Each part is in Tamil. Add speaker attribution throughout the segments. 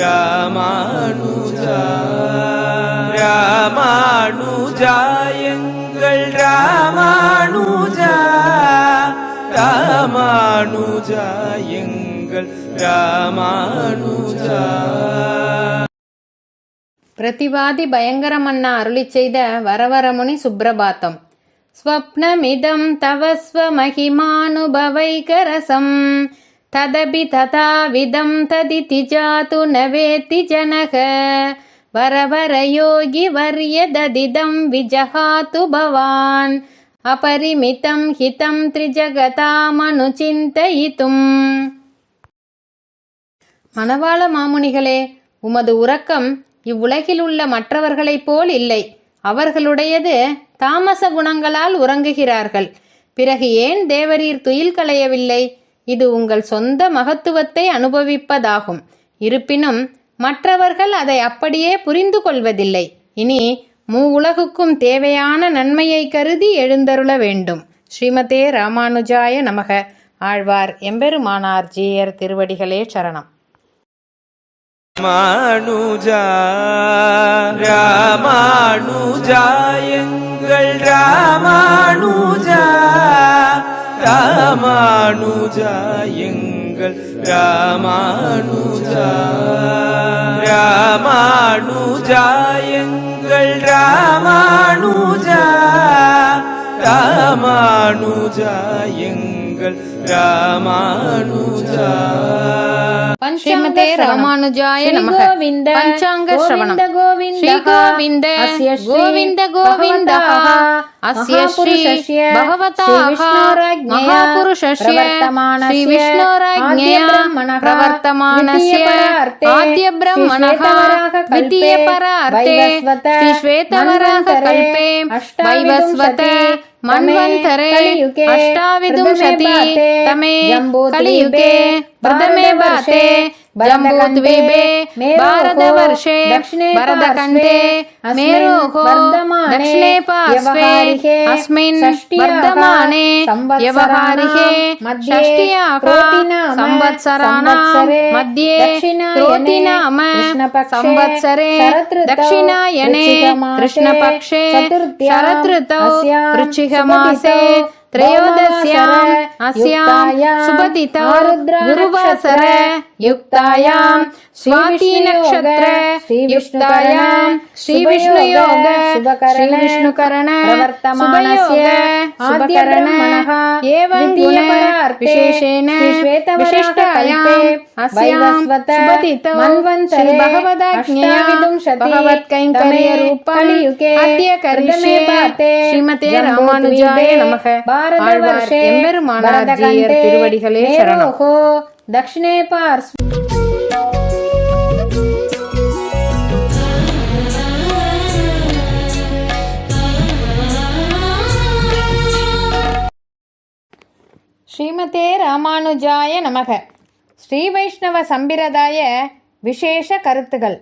Speaker 1: ராமானுஜா ராமானுஜா எங்கள் ராமானுஜா ராமானுஜா எங்கள் ராமானுஜா
Speaker 2: பிரதிவாதி பயங்கரமன்னா அருளி செய்த வரவரமுனி சுப்ரபாத்தம் ஸ்வப்னமிதம் தவ ஸ்வமகிமானுபவைகரசம் ததபி ததாவிதம் ததிதி ஜாது நவேத்தி ஜனக. வரவர யோகி வர்யததிதம் விஜகாத்து பவான். அபரிமிதம் ஹிதம் த்ரிஜகதாமனுச்சிந்தயித்தும் மணவாள மாமுனிகளே உமது உறக்கம் இவ்வுலகில் உள்ள மற்றவர்களைப் போல் இல்லை. அவர்களுடையது தாமச குணங்களால் உறங்குகிறார்கள். பிறகு ஏன் தேவரீர் துயில் களையவில்லை? இது உங்கள் சொந்த மகத்துவத்தை அனுபவிப்பதாகும். இருப்பினும் மற்றவர்கள் அதை அப்படியே புரிந்து கொள்வதில்லை. இனி மூ உலகுக்கும் தேவையான நன்மையை கருதி எழுந்தருள வேண்டும். ஸ்ரீமதே ராமானுஜாய நமக. ஆழ்வார் எம்பெருமானார் ஜீயர் திருவடிகளே சரணம்.
Speaker 1: ராமானுஜா ராமானுஜா எங்கள் ராமானுஜா. ராமானுஜா எங்கள் ராமானுஜா ராமானுஜா எங்கள் ராமானுஜா ராமானுஜா எங்கள் ராமானுஜா
Speaker 2: ஸ்ரீமதே ராமானுஜாய நமக
Speaker 3: கோவிந்த
Speaker 2: பஞ்சாங்க ஸ்ரவணம்
Speaker 3: கோவிந்த
Speaker 2: ஸ்ரீ கோவிந்த
Speaker 3: அஸ்ய ஸ்ரீ
Speaker 2: கோவிந்த கோவிந்த அஸ்ய ஸ்ரீ
Speaker 3: மகாபுருஷஸ்ய
Speaker 2: பகவதா
Speaker 3: ஸ்ரீ விஷ்ணோராஜ்ஞயா
Speaker 2: மகாபுருஷஸ்ய
Speaker 3: பிரவர்த்தமானஸ்ய
Speaker 2: ஸ்ரீ விஷ்ணோராஜ்ஞயா
Speaker 3: ஆத்யபிரம்மணः
Speaker 2: பிரவர்த்தமானஸ்ய
Speaker 3: द्वितीयपरार्थे
Speaker 2: ஆத்ய பிரம்மணः
Speaker 3: श्वेतवराह कल्पे
Speaker 2: द्वितीय परार्थे
Speaker 3: वैवस्वत
Speaker 2: श्री श्वेतवराह
Speaker 3: मन्वन्तरे
Speaker 2: कल्पे
Speaker 3: अष्टाविंशति
Speaker 2: वैवस्वते मन्वन्तरे
Speaker 3: अष्टाविदुंशति
Speaker 2: तमे कलियुगे प्रथमे भासे जम्बूद्वीपे भारतवर्षे
Speaker 3: दक्षिणे
Speaker 2: भरतकण्ठे
Speaker 3: पार्श्वे
Speaker 2: मेरोः
Speaker 3: वर्धमाने
Speaker 2: दक्षिणे पार्श्वे
Speaker 3: व्यवहारिके
Speaker 2: अस्मिन्
Speaker 3: षष्ट्याः
Speaker 2: वर्धमाने
Speaker 3: संवत्सराणां
Speaker 2: व्यवहारिके
Speaker 3: मध्ये
Speaker 2: षष्ट्याः
Speaker 3: क्रोतिनाम
Speaker 2: संवत्सराणां
Speaker 3: संवत्सरे
Speaker 2: मध्ये
Speaker 3: दक्षिणायने
Speaker 2: क्रोतिनाम
Speaker 3: कृष्णपक्षे
Speaker 2: संवत्सरे
Speaker 3: शरदृतौ
Speaker 2: दक्षिणायने
Speaker 3: वृश्चिकमासे
Speaker 2: कृष्णपक्षे
Speaker 3: चतुर्थ्यां
Speaker 2: शरदृतौ
Speaker 3: अस्यां
Speaker 2: वृश्चिकमासे
Speaker 3: सुबदितौ
Speaker 2: त्रयोदश्याम्
Speaker 3: भौमवासर
Speaker 2: अस्यां
Speaker 3: युक्तायां
Speaker 2: सुबदितौ
Speaker 3: आरुद्रा
Speaker 2: गुरुवासर
Speaker 3: नक्षत्र
Speaker 2: युक्तायां स्वाति नक्षत्र युक्तायां श्रीविष्णुयोग श्रीविष्णुकरण
Speaker 3: प्रवर्तमानस्य
Speaker 2: शुभकरण
Speaker 3: आद्यब्रह्मणः
Speaker 2: एवं गुण
Speaker 3: द्वितीयपरार्थे
Speaker 2: विशेषेण
Speaker 3: श्रीश्वेतवराहकल्पे
Speaker 2: विशिष्टायाम् अस्यां
Speaker 3: वैवस्वत
Speaker 2: सुबदितौ
Speaker 3: मन्वन्तरे
Speaker 2: श्रीभगवदाज्ञया
Speaker 3: अष्टाविंशति
Speaker 2: भगवत्कैङ्कर्यरूपम्
Speaker 3: कलियुगे
Speaker 2: अद्य करिष्ये
Speaker 3: प्रथमे पाते
Speaker 2: श्रीमते
Speaker 3: जम्बूद्वीपे
Speaker 2: ராமானுஜாய நமக ஆழ்வார்
Speaker 3: भारतवर्षे
Speaker 2: எம்பெருமானார் ஜீயர்
Speaker 3: भरतकण्ठे
Speaker 2: திருவடிகளே சரணம்
Speaker 3: मेरोः दक्षिणे पार्श्वे
Speaker 2: ஸ்ரீமதே ராமானுஜாய நமக ஸ்ரீ வைஷ்ணவ சம்பிரதாய விசேஷ கருத்துகள்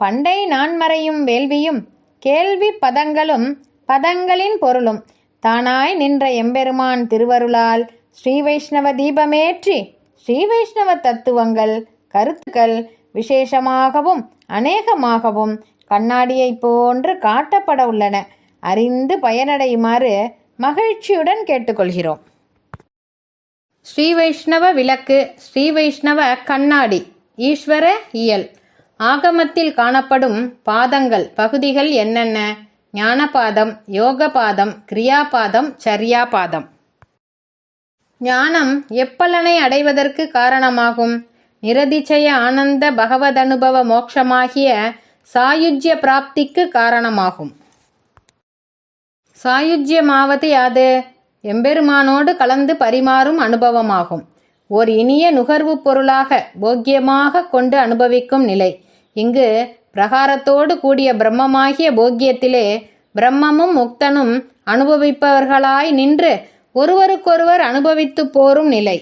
Speaker 2: பண்டை நான்மறையும் வேள்வியும் கேள்வி பதங்களும் பதங்களின் பொருளும் தானாய் நின்ற எம்பெருமான் திருவருளால் ஸ்ரீ வைஷ்ணவ தீபமேற்றி ஸ்ரீ வைஷ்ணவ தத்துவங்கள் கருத்துக்கள் விசேஷமாகவும் அநேகமாகவும் கண்ணாடியைப் போன்று காட்டப்பட உள்ளன. அறிந்து பயனடையுமாறு மகிழ்ச்சியுடன் கேட்டுக்கொள்கிறோம். ஸ்ரீ வைஷ்ணவ விளக்கு ஸ்ரீ வைஷ்ணவ கண்ணாடி ஈஸ்வர இயல். ஆகமத்தில் காணப்படும் பாதங்கள் பகுதிகள் என்னென்ன? ஞானபாதம் யோகபாதம் கிரியாபாதம் சரியாபாதம். ஞானம் எப்பலனை அடைவதற்கு காரணமாகும். நிரதிச்சய ஆனந்த பகவதனுபவ மோட்சமாகிய சாயுஜ்ய பிராப்திக்கு காரணமாகும். சாயுஜ்யமாவது யாது? எம்பெருமானோடு கலந்து பரிமாறும் அனுபவமாகும். ஓர் இனிய நுகர்வு பொருளாக போக்கியமாக கொண்டு அனுபவிக்கும் நிலை. இங்கு பிரகாரத்தோடு கூடிய பிரம்மமாகிய போக்கியத்திலே பிரம்மமும் முக்தனும் அனுபவிப்பவர்களாய் நின்று ஒருவருக்கொருவர் அனுபவித்துப் போரும் நிலை.